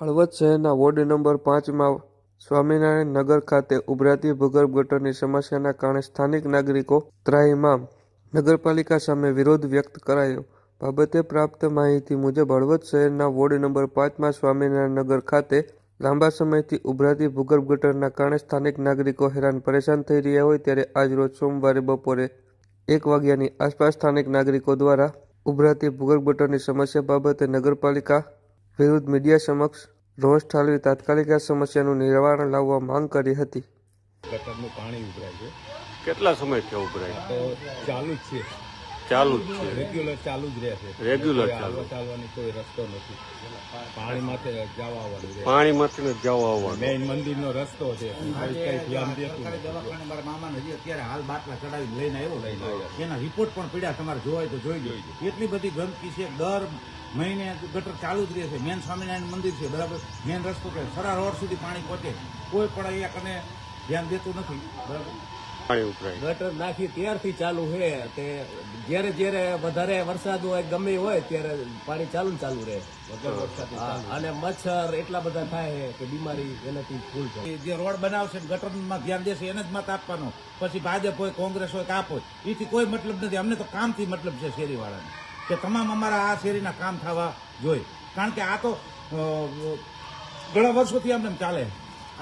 હળવદ શહેરના ward number પાંચમાં સ્વામિનારાયણ નગર ખાતે ઉભરાતી ભૂગર્ભ ગટરની સમસ્યાના કારણે સ્થાનિક નાગરિકો ત્રાહિમામ નગરપાલિકા સામે વિરોધ વ્યક્ત કરાયો. બાબતે પ્રાપ્ત માહિતી મુજબ હળવદ શહેરના વોર્ડ નંબર પાંચમાં સ્વામિનારાયણ નગર ખાતે લાંબા સમયથી ઉભરાતી ભૂગર્ભ ગટરના કારણે સ્થાનિક નાગરિકો હેરાન પરેશાન થઈ રહ્યા હોય ત્યારે આજરોજ સોમવારે બપોરે એક વાગ્યાની આસપાસ સ્થાનિક નાગરિકો દ્વારા ઉભરાતી ભૂગર્ભ ગટરની સમસ્યા બાબતે નગરપાલિકા વિરુદ્ધ મીડિયા સમક્ષ રોષ ઠાલવી તાત્કાલિક આ સમસ્યાનું નિવારણ લાવવા માંગ કરી હતી. ગટરનું પાણી ઉભરાય છે. કેટલા સમયથી ઉભરાય? ચાલુ જ છે. ચાલુ જ છે. રેગ્યુલર ચાલુ જ રહે છે Regular ચાલુ. ચાલવાની કોઈ રસ્તો નથી. પાણી માથે જવા આવવાનું પાણી પાણીમાંથી ને જવા આવવાનું. મેઇન મંદિરનો રસ્તો છે. કોઈ ધ્યાન દેતું દવાખાને મારા મામાને હજી અત્યારે હાલ બાટલા ચડાવી લઈને આવ્યો એના રિપોર્ટ પણ પડ્યા તમારે જોવાય તો જોઈ જોઈ એટલી બધી ગંદકી છે દર મહિને ગટર ચાલુ જ રહે છે મેન સ્વામિનારાયણ મંદિર છે બરાબર? મેન રસ્તો કે સરા રોડ સુધી પાણી પહોંચે. કોઈ પણ અહીંયા કને ધ્યાન દેતું નથી. બરાબર? ગટર નાખી ત્યારથી ચાલુ છે. તે જ્યારે જ્યારે વધારે વરસાદ હોય ગમે હોય ત્યારે પાણી ચાલુ ચાલુ રહે. અને મચ્છર એટલા બધા થાય છે કે બીમારી એનાથી ફૂલ થાય. જે રોડ બનાવશે ગટરમાં ધ્યાન દેશે એને જ મત આપવાનો. પછી ભાજપ હોય કોંગ્રેસ હોય કાપ હોય એથી કોઈ મતલબ નથી. અમને તો કામથી મતલબ છે શેરીવાળાને કે તમામ અમારા આ શેરીના કામ થવા જોઈએ. કારણ કે આ તો ઘણા વર્ષોથી આમ ચાલે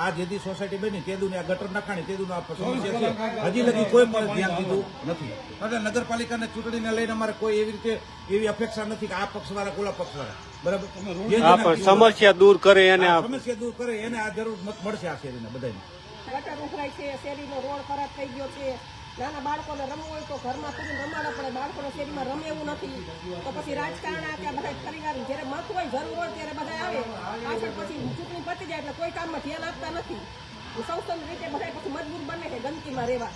આ જેદી સોસાયટી બની તેદું આ ગટર નખાણી તેદું આ સમસ્યા છે. હજી લગી કોઈ પણ ધ્યાન દીધું નથી. એટલે નગરપાલિકાને ચૂંટણીને લઈને અમારે કોઈ એવી રીતે એવી અપેક્ષા નથી કે આ પક્ષવાળા કોલા પક્ષવાળા. બરાબર? સમસ્યા દૂર કરે એને સમસ્યા દૂર કરે એને આ જરૂર મત મળશે આ શેરીને બધાને ગટર ઉભરાય છે શેરીનો રોડ ખરાબ થઈ ગયો છે. નાના બાળકોને રમવું હોય તો ઘરમાં પૂરું રમાડવા પડે. બાળકોને શેરીમાં રમે એવું નથી. તો પછી રાજકારણ આ ત્યાં બધા પરિવાર જ્યારે મત હોય, જરૂર હોય ત્યારે બધા આવે. પાછળ પછી ચૂંટણી પતી જાય એટલે કોઈ કામમાં ધ્યાન આપતા નથી. સૌ રીતે બધા પછી મજબૂર બને છે ગંદકીમાં રહેવા.